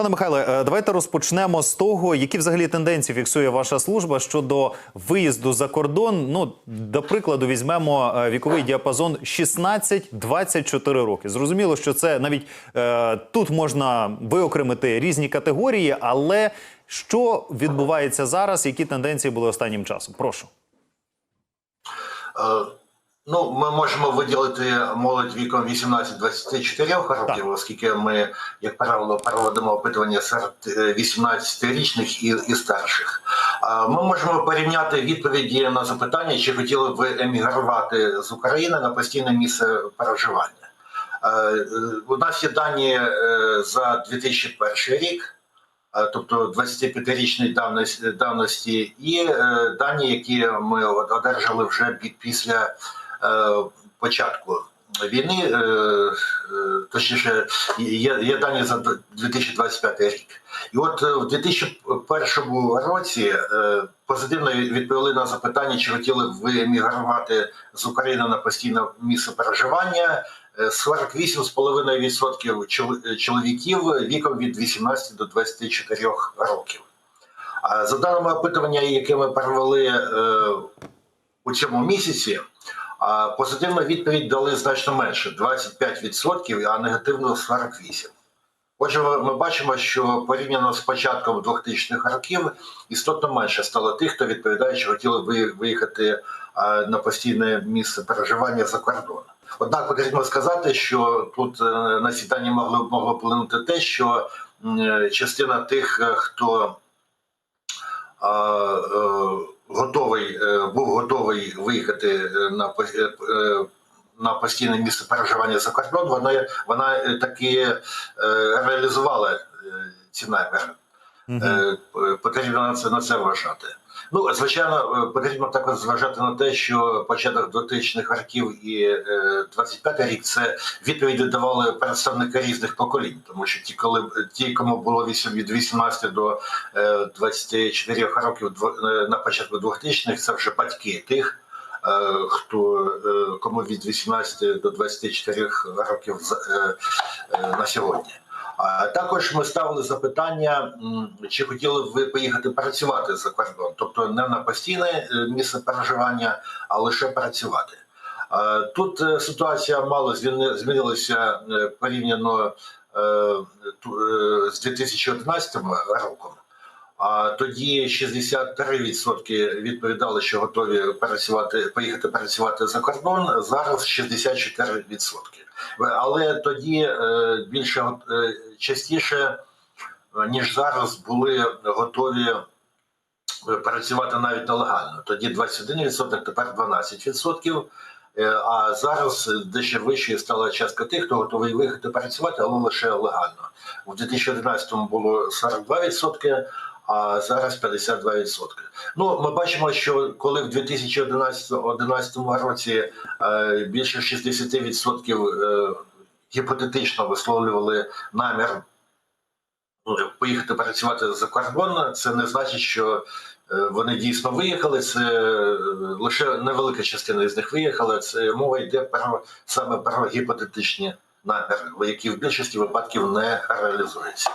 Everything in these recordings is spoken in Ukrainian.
Пане Михайле, е, давайте розпочнемо з того, які взагалі тенденції фіксує ваша служба щодо виїзду за кордон. Ну, до прикладу, візьмемо е, віковий діапазон 16-24 роки. Зрозуміло, що це навіть е, тут можна виокремити різні категорії, але що відбувається зараз? Які тенденції були останнім часом? Прошу. Е, Ну, ми можемо виділити молодь віком 18-24 років, оскільки ми, як правило, проводимо опитування серед е, 18-річних і, і старших. Ми можемо порівняти відповіді на запитання, чи хотіли б ви емігрувати з України на постійне місце проживання. Е, е, У нас є дані е, за 2001 рік. е, Тобто 25-річної давності, давності, і е, дані, які ми одержали вже після е, початку війни, е, е, точніше, є, є дані за 2025 рік. І от е, в 2001 році е, позитивно відповіли на запитання, чи хотіли б ви емігрувати з України на постійне місце проживання. Е, 48,5% чоловіків віком від 18 до 24 років. За даними опитування, яке ми провели е, у цьому місяці, позитивну відповідь дали значно менше 25%, а негативно 48%. Отже, ми бачимо, що порівняно з початком 2000-х років істотно менше стало тих, хто відповідає, що хотіли виїхати на постійне місце переживання за кордон. Однак потрібно сказати, що тут е, на ці могло могло вплинути те, що е, частина тих, е, хто готовий е, був готовий виїхати е, на е, на постійне місце переживання за кордон, вона вона таки реалізувала ці наміри. Е, Потрібно на це на це вважати. Ну, звичайно, е, потрібно також зважати на те, що початок 2000-х років і е, 25-й рік це відповіді давали представники різних поколінь, тому що ті, коли ті, кому було від 18 до е, 24 років е, на початку 2000-х, це вже батьки тих, е, хто е, кому від 18 до 24 років е, е, на сьогодні. Також ми ставили запитання, чи хотіли б ви поїхати працювати за кордон, тобто не на постійне е, місце проживання, а лише працювати. Тут е, ситуація мало зміни- змінилася е, порівняно з 2011 роком. А тоді 63% відповідали, що готові працювати, поїхати працювати за кордон. Зараз 64%. Але тоді е, більше е, частіше, е, ніж зараз, були готові працювати навіть нелегально. Тоді 21%, тепер 12%. Е, А зараз дещо вищою стала частка тих, хто готовий виїхати працювати, але лише легально. У 2011 було 42%, а зараз 52%. Ну, ми бачимо, що коли в 2011 11 році е, більше 60% е, гіпотетично висловлювали намір ну, поїхати працювати за кордон, це не значить, що е, вони дійсно виїхали. Це лише невелика частина з них виїхала. Це мова йде про саме про гіпотетичні наміри, які в більшості випадків не реалізуються.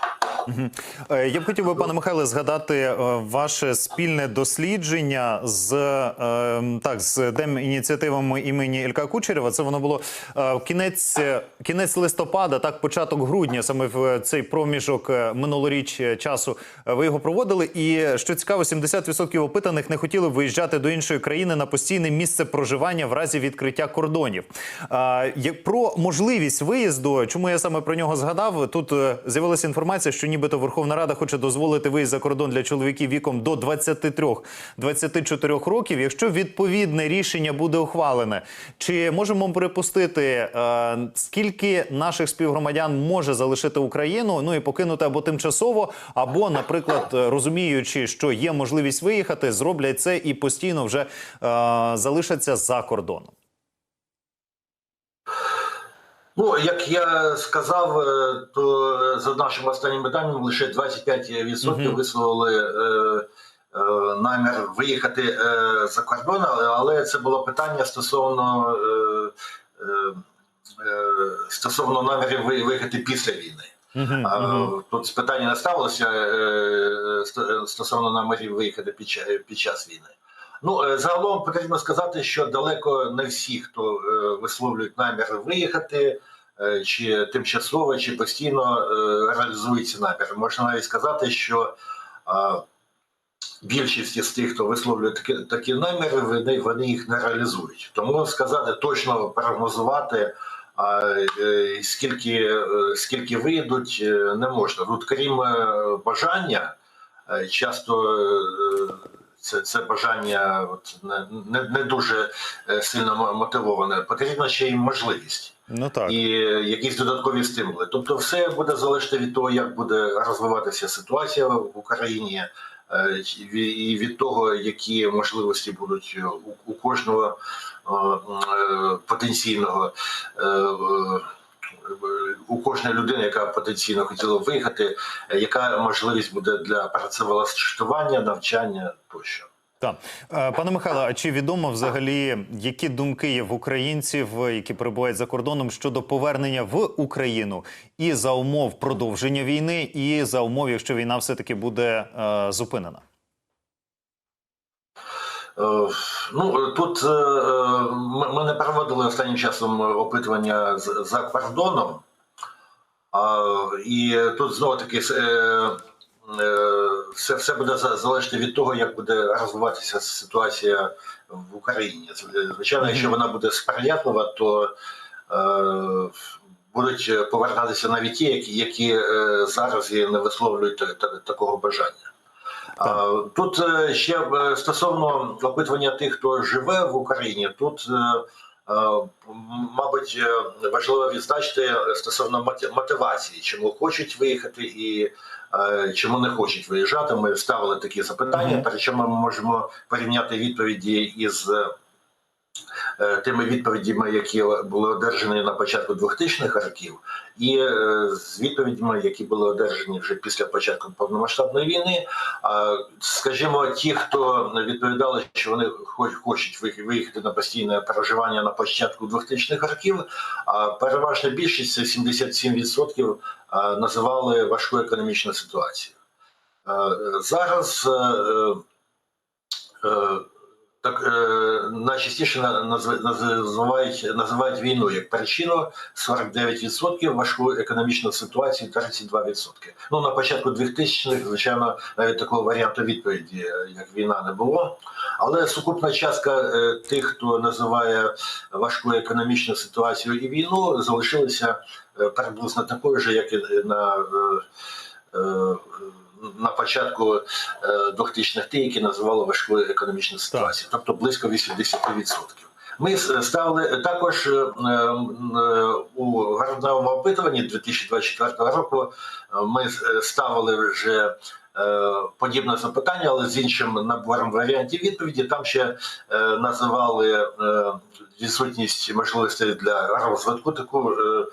Е, Я б хотів би, пане Михайле, згадати е, ваше спільне дослідження з е, так з дем ініціативами імені Ілька Кучерєва. Це воно було е, кінець кінець листопада, так початок грудня, саме в цей проміжок минулоріч часу. Ви його проводили. І що цікаво, 70% опитаних не хотіли виїжджати до іншої країни на постійне місце проживання в разі відкриття кордонів. Про можливість виїзду, чому я саме про нього згадав? Тут з'явилася інформація, що нібито Верховна Рада хоче дозволити виїзд за кордон для чоловіків віком до 23-24 років, якщо відповідне рішення буде ухвалене. Чи можемо припустити, е, скільки наших співгромадян може залишити Україну, ну і покинути або тимчасово, або, наприклад, е, розуміючи, що є можливість виїхати, зроблять це і постійно вже е, залишаться за кордоном. Ну, як я сказав, е, то е, за нашим останніми даними лише 25% Мгм. висловили е, е, намір виїхати е, за кордон, але- це було питання стосовно, е, е, е, стосовно намірів ви- виїхати після війни. А, мгм. Тут питання не ставилося е, стосовно намірів виїхати під під час війни. Ну, е, загалом потрібно сказати, що далеко не всі, хто е, висловлюють намір виїхати, е, чи тимчасово, чи постійно реалізують ці наміри. Можна навіть сказати, що більшість із тих, хто висловлює такі, такі наміри, вони, вони їх не реалізують. Тому сказати точно прогнозувати. А скільки, скільки вийдуть, не можна. Тут, крім бажання, часто це, це бажання от, не, не, не дуже е, сильно мотивоване. Потрібна ще й можливість Ну так. і е, якісь додаткові стимули. Тобто, все буде залежати від того, як буде розвиватися ситуація в Україні, е, і від того, які можливості будуть у, кожного потенційного. Е, У кожної людини, яка потенційно хотіла виїхати, е, яка можливість буде для працевлаштування, навчання тощо. Так. Е, Пане Михайло, а чи відомо взагалі, які думки є в українців, які перебувають за кордоном щодо повернення в Україну і за умов продовження війни, і за умов, якщо війна все-таки буде е, зупинена? Е, Ну тут е, е, ми не проводили останнім часом опитування за кордоном, і тут знову таки все, все буде за- залежати від того, як буде розвиватися ситуація в Україні. Звичайно, якщо вона буде сприятлива, то будуть повертатися навіть ті, які, які зараз і не висловлюють та- та- такого бажання. А, Тут е, ще е, стосовно опитування тих, хто живе в Україні, тут, е, е, мабуть, е, важливо відзначити стосовно моти- мотивації, чому хочуть виїхати і е, чому не хочуть виїжджати. Ми ставили такі запитання, причому ми можемо порівняти відповіді із. Е, Тими відповідями, які були одержані на початку 2000-х років, і е, з відповідями, які були одержані вже після початку повномасштабної війни. Скажімо, ті, хто відповідали, що вони хочуть виїхати на постійне проживання на початку 2000-х років, переважна більшість це 77% називали важку економічну ситуацію. Зараз е, е, так е, найчастіше називають, називають війну як причину 49%, важку економічну ситуацію 32%. Ну на початку 2000-х, звичайно, навіть такого варіанту відповіді, е, як війна, не було. Але сукупна частка е, тих, хто називає важку економічну ситуацію і війну, залишилася е, приблизно такою ж, як і на. е, е, на початку е, 2000-х ті, які називали важкою економічну ситуацію, тобто близько 80%. Ми ставили також е, е, у гарантовому опитуванні 2024 року. е, Ми е, ставили вже е, подібне запитання, але з іншим набором варіантів відповіді. Там ще е, називали е, відсутність можливостей для розвитку. Таку е,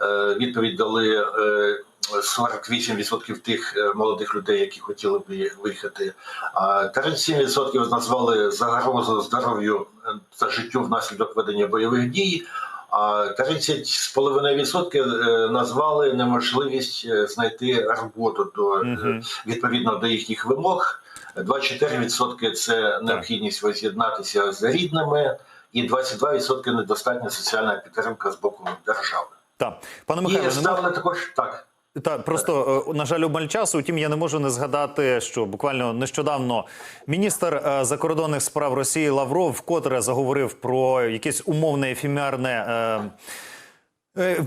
е, відповідь дали. е, 48% тих е, молодих людей, які хотіли б виїхати, а 37% назвали загрозу здоров'ю е, та життю внаслідок ведення бойових дій. А 30,5% е, назвали неможливість е, знайти роботу до е, відповідно до їхніх вимог. 24% це необхідність воз'єднатися з рідними, і 22% недостатня соціальна підтримка з боку держави. Так, пане І Михайло, можу... ставили також так. Та просто е, на жаль, обмаль часу. Утім, я не можу не згадати, що буквально нещодавно міністр е, закордонних справ Росії Лавров вкотре заговорив про якесь умовне ефемерне. е, е,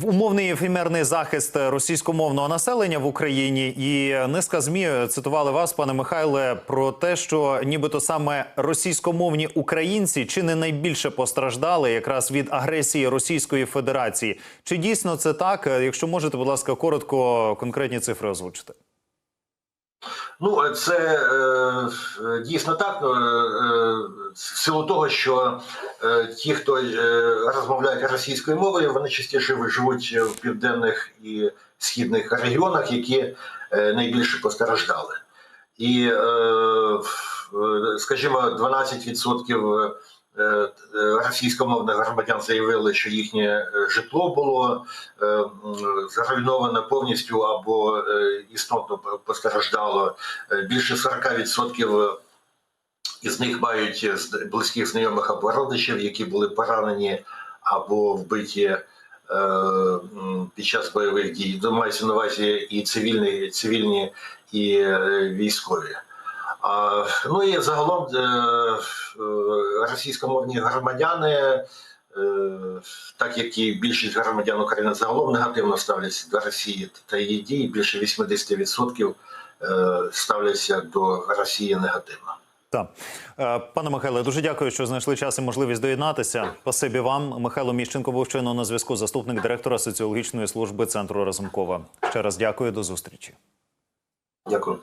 Умовний ефемерний захист російськомовного населення в Україні, і низка змі цитували вас, пане Михайле, про те, що нібито саме російськомовні українці чи не найбільше постраждали якраз від агресії Російської Федерації. Чи дійсно це так? Е, Якщо можете, будь ласка, коротко конкретні цифри озвучити. Ну, це е, дійсно так. Ну, е, в силу того, що е, ті, хто е, розмовляють російською мовою, вони частіше живуть в південних і східних регіонах, які е, найбільше постраждали. І, е, е, скажімо, 12% е, е, російськомовних громадян заявили, що їхнє е, житло було е, зруйноване повністю або е, істотно постраждало. Е, Більше 40% із них мають е, близьких знайомих або родичів, які були поранені або вбиті е, під час бойових дій. Мається на увазі і цивільні, цивільні, і е, військові. Ну і загалом е, е, російськомовні громадяни, е, так як і більшість громадян України загалом негативно ставляться до Росії та її дій, більше 80% е, ставляться до Росії негативно. Так. Пане Михайле, дуже дякую, що знайшли час і можливість доєднатися. Спасибі вам. Михайло Міщенко був щойно на зв'язку, заступник директора соціологічної служби центру Разумкова. Ще раз дякую, до зустрічі. Дякую.